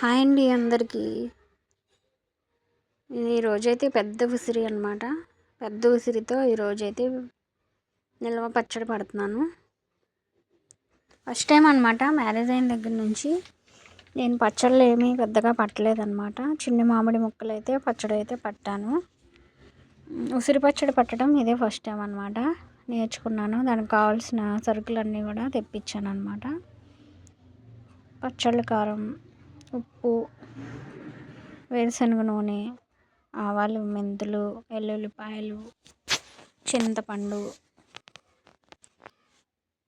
Hi అండి అందరికీ. ఈరోజైతే పెద్ద ఉసిరి అనమాట పెద్ద ఉసిరితో ఈరోజైతే నిల్వ పచ్చడి పడుతున్నాను. ఫస్ట్ టైం అనమాట మ్యారేజ్ అయిన దగ్గర నుంచి నేను పచ్చళ్ళు ఏమీ పెద్దగా పట్టలేదన్నమాట. చిన్న మామిడి ముక్కలు అయితే పచ్చడి అయితే పట్టాను. ఉసిరి పచ్చడి పట్టడం ఇదే ఫస్ట్ టైం అనమాట నేర్చుకున్నాను. దానికి కావాల్సిన సరుకులన్నీ కూడా తెప్పించాను అనమాట పచ్చళ్ళ కారం ఉప్పు వేరుశనగ నూనె ఆవాలు మెంతులు వెల్లుల్లిపాయలు చింతపండు.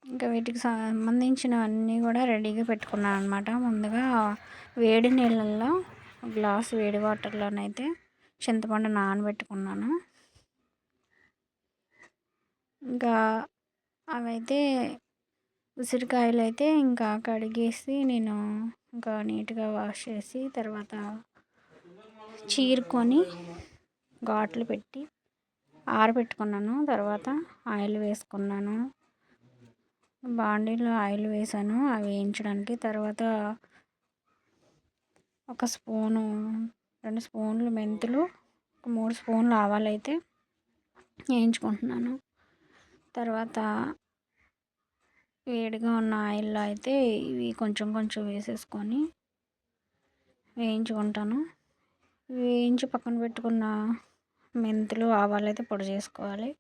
ఇంకా వీటికి సంబంధించినవన్నీ కూడా రెడీగా పెట్టుకున్నాను అనమాట ముందుగా వేడి నీళ్ళల్లో గ్లాస్ వేడి వాటర్లోనైతే చింతపండు నానబెట్టుకున్నాను. ఇంకా అవైతే ఉసిరికాయలు అయితే ఇంకా కడిగేసి నేను ఇంకా నీట్గా వాష్ చేసి తర్వాత చీరుకొని ఘాట్లు పెట్టి ఆరబెట్టుకున్నాను. తర్వాత ఆయిల్ వేసుకున్నాను. బాండీలో ఆయిల్ వేసాను. అవి వేయించడానికి తర్వాత ఒక స్పూను రెండు స్పూన్లు మెంతులు ఒక మూడు స్పూన్లు ఆవాలైతే వేయించుకుంటున్నాను. తర్వాత వేడిగా ఉన్న ఆయిల్లో అయితే ఇవి కొంచెం కొంచెం వేసేసుకొని వేయించుకుంటాను. వేయించి పక్కన పెట్టుకున్న మెంతులు ఆవాలు అయితే పొడి చేసుకోవాలి.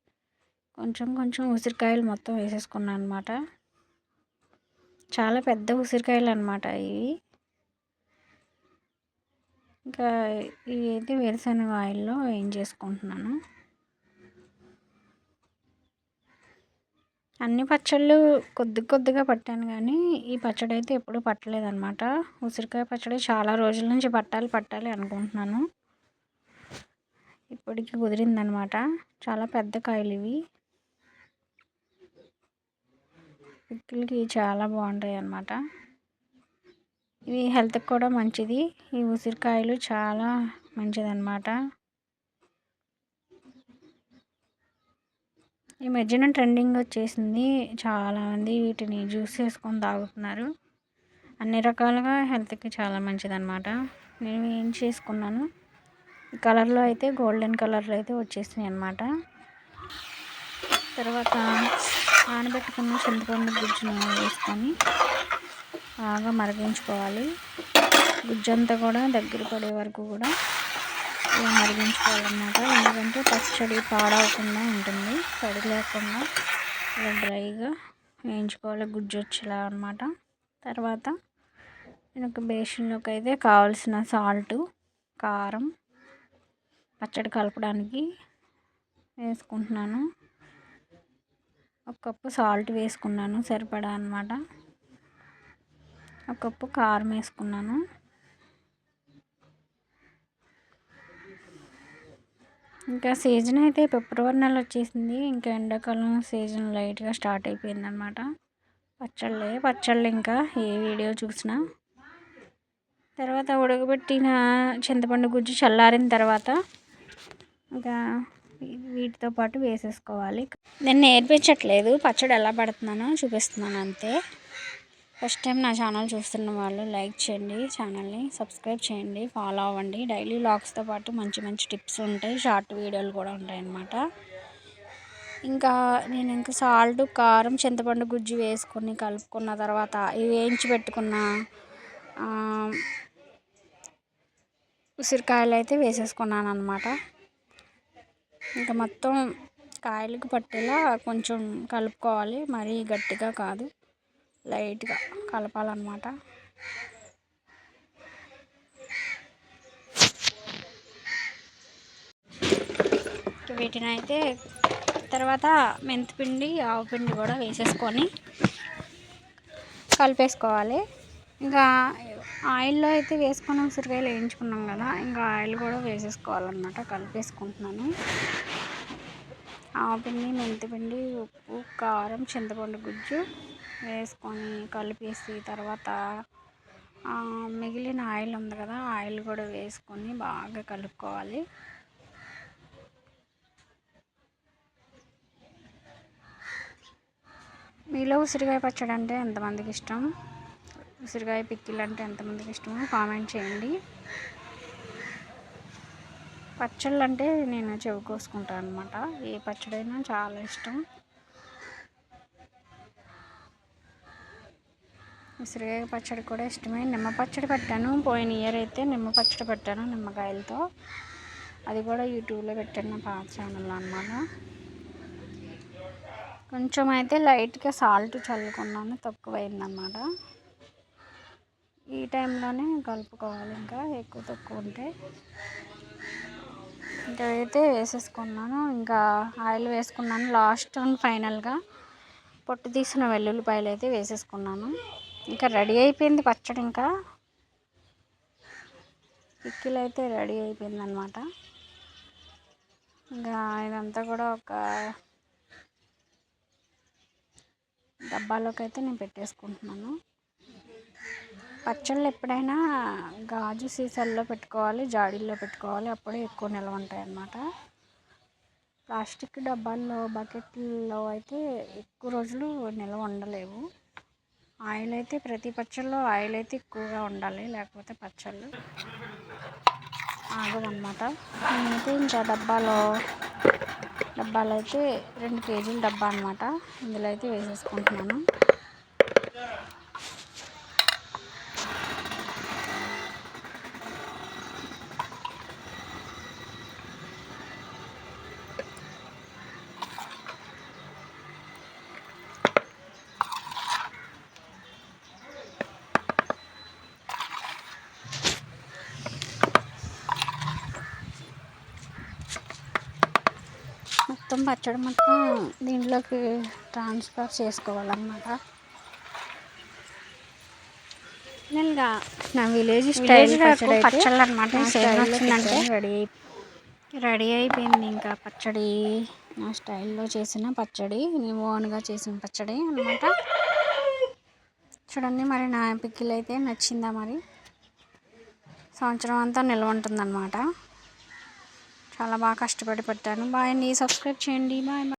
కొంచెం కొంచెం ఉసిరికాయలు మొత్తం వేసేసుకున్నాను అనమాట చాలా పెద్ద ఉసిరికాయలు అనమాట ఇవి. ఇంకా ఇవి అయితే వేరుశనగ ఆయిల్లో వేయించేసుకుంటున్నాను. అన్ని పచ్చళ్ళు కొద్ది కొద్దిగా పట్టాను కానీ ఈ పచ్చడి అయితే ఎప్పుడూ పట్టలేదన్నమాట. ఉసిరికాయ పచ్చడి చాలా రోజుల నుంచి పట్టాలి పట్టాలి అనుకుంటున్నాను. ఇప్పటికి కుదిరిందనమాట చాలా పెద్ద కాయలు ఇవి. పిక్కులకి చాలా బాగుంటాయి అన్నమాట. ఇవి హెల్త్కి కూడా మంచిది. ఈ ఉసిరికాయలు చాలా మంచిదన్నమాట. ఈ మధ్యన ట్రెండింగ్ వచ్చేసింది. చాలామంది వీటిని జ్యూస్ చేసుకొని తాగుతున్నారు. అన్ని రకాలుగా హెల్త్కి చాలా మంచిదన్నమాట. నేను ఏం చేసుకున్నాను? ఈ కలర్లో అయితే గోల్డెన్ కలర్లో అయితే వచ్చేసినాయి అనమాట తర్వాత ఆనబెట్టుకున్న చింతపండు గుజ్జును వేసుకొని బాగా మరిగించుకోవాలి. గుజ్జంతా కూడా దగ్గర పడే వరకు కూడా మరిగించుకోవాలన్నమాట. ఎందుకంటే పచ్చడి పాడవకుండా ఉంటుంది. తడి లేకుండా ఇలా డ్రైగా వేయించుకోవాలి. గుజ్జు వచ్చేలా అనమాట తర్వాత నేను ఒక బేషన్లోకి అయితే కావాల్సిన సాల్ట్ కారం పచ్చడి కలపడానికి వేసుకుంటున్నాను. ఒక కప్పు సాల్ట్ వేసుకున్నాను. సరిపడా అనమాట ఒక కప్పు కారం వేసుకున్నాను. ఇంకా సీజన్ అయితే ఫిబ్రవరి నెల వచ్చేసింది. ఇంకా ఎండాకాలం సీజన్ లైట్గా స్టార్ట్ అయిపోయింది అనమాట పచ్చళ్ళే పచ్చళ్ళు ఇంకా ఏ వీడియో చూసినా. తర్వాత ఉడకబెట్టిన చింతపండు గుజ్జు చల్లారిన తర్వాత ఇంకా వీటితో పాటు వేసేసుకోవాలి. నేను నేర్పించట్లేదు పచ్చడి ఎలా పడుతున్నానో చూపిస్తున్నాను అంతే. ఫస్ట్ టైం నా ఛానల్ చూస్తున్న వాళ్ళు లైక్ చేయండి ఛానల్ని సబ్స్క్రైబ్ చేయండి ఫాలో అవ్వండి. డైలీ లాగ్స్తో పాటు మంచి మంచి టిప్స్ ఉంటాయి షార్ట్ వీడియోలు కూడా ఉంటాయి అన్నమాట ఇంకా నేను ఇంకా సాల్ట్ కారం చింతపండు గుజ్జు వేసుకొని కలుపుకున్న తర్వాత ఇవి వేయించి పెట్టుకున్న ఉసిరికాయలు అయితే వేసేసుకున్నాను అనమాట ఇంకా మొత్తం కాయలకు పట్టేలా కొంచెం కలుపుకోవాలి మరీ గట్టిగా కాదు. లైట్గా కలపాలన్నమాట. వీటిని అయితే తర్వాత మెంతిపిండి ఆవు పిండి కూడా వేసేసుకొని కలిపేసుకోవాలి. ఇంకా ఆయిల్లో అయితే వేసుకొని ఉసిరికాయలు వేయించుకున్నాం కదా ఇంకా ఆయిల్ కూడా వేసేసుకోవాలన్నమాట కలిపేసుకుంటున్నాను. ఆవుపిండి మెంతిపిండి ఉప్పు కారం చింతపండు గుజ్జు వేసుకొని కలిపేసి తర్వాత మిగిలిన ఆయిల్ ఉంది కదా ఆయిల్ కూడా వేసుకొని బాగా కలుపుకోవాలి. మీలో ఉసిరికాయ పచ్చడి అంటే ఎంతమందికి ఇష్టం? ఉసిరికాయ పిక్కిలు అంటే ఎంతమందికి ఇష్టమో? కామెంట్ చేయండి. పచ్చళ్ళు అంటే నేను చెవి కోసుకుంటాను అనమాట ఏ పచ్చడైనా చాలా ఇష్టం. ఉసిరికాయ పచ్చడి కూడా ఇష్టమే. నిమ్మ పచ్చడి పెట్టాను. పోయిన ఇయర్ అయితే నిమ్మ పచ్చడి పెట్టాను నిమ్మకాయలతో. అది కూడా యూట్యూబ్లో పెట్టాను నా పాత ఛానల్లో అనమాట కొంచెం అయితే లైట్గా సాల్ట్ చల్లుకున్నాను. తక్కువైందన్నమాట. ఈ టైంలోనే కలుపుకోవాలి ఇంకా. ఎక్కువ తక్కువ ఉంటే. ఇంకా అయితే వేసేసుకున్నాను. ఇంకా ఆయిల్ వేసుకున్నాను. లాస్ట్ అండ్ ఫైనల్గా పొట్టు తీసిన వెల్లుల్లిపాయలు అయితే వేసేసుకున్నాను. ఇంకా రెడీ అయిపోయింది పచ్చడి ఇంకా. పిక్కిలు అయితే రెడీ అయిపోయింది అనమాట ఇంకా ఇదంతా కూడా ఒక డబ్బాలోకి అయితే నేను పెట్టేసుకుంటున్నాను. పచ్చళ్ళు ఎప్పుడైనా గాజు సీసాల్లో పెట్టుకోవాలి జాడీల్లో పెట్టుకోవాలి. అప్పుడే ఎక్కువ నిల్వ ఉంటాయి అన్నమాట ప్లాస్టిక్ డబ్బాల్లో బకెట్లో అయితే ఎక్కువ రోజులు నిల్వ ఉండలేవు. ఆయిల్ అయితే ప్రతి పచ్చళ్ళలో ఆయిల్ అయితే ఎక్కువగా ఉండాలి లేకపోతే పచ్చళ్ళు ఆగదన్నమాట. నేనైతే ఇంకా డబ్బాలో డబ్బాలు అయితే రెండు కేజీల డబ్బా అనమాట ఇందులో అయితే వేసేసుకుంటున్నాను. మొత్తం పచ్చడి మొత్తం దీంట్లోకి ట్రాన్స్ఫర్ చేసుకోవాలన్నమాట. నేను నా విలేజ్ స్టైల్ పచ్చళ్ళు అనమాట వచ్చిందంటే రెడీ రెడీ అయిపోయింది ఇంకా పచ్చడి. నా స్టైల్లో చేసిన పచ్చడి నేను ఓన్గా చేసిన పచ్చడి అనమాట చూడండి మరి నా పిక్కిల్ అయితే నచ్చిందా మరి? సంవత్సరం అంతా నిల్వ ఉంటుందన్నమాట. చాలా బాగా కష్టపడి పెట్టాను. బాయ్ అండి. సబ్స్క్రైబ్ చేయండి. బాయ్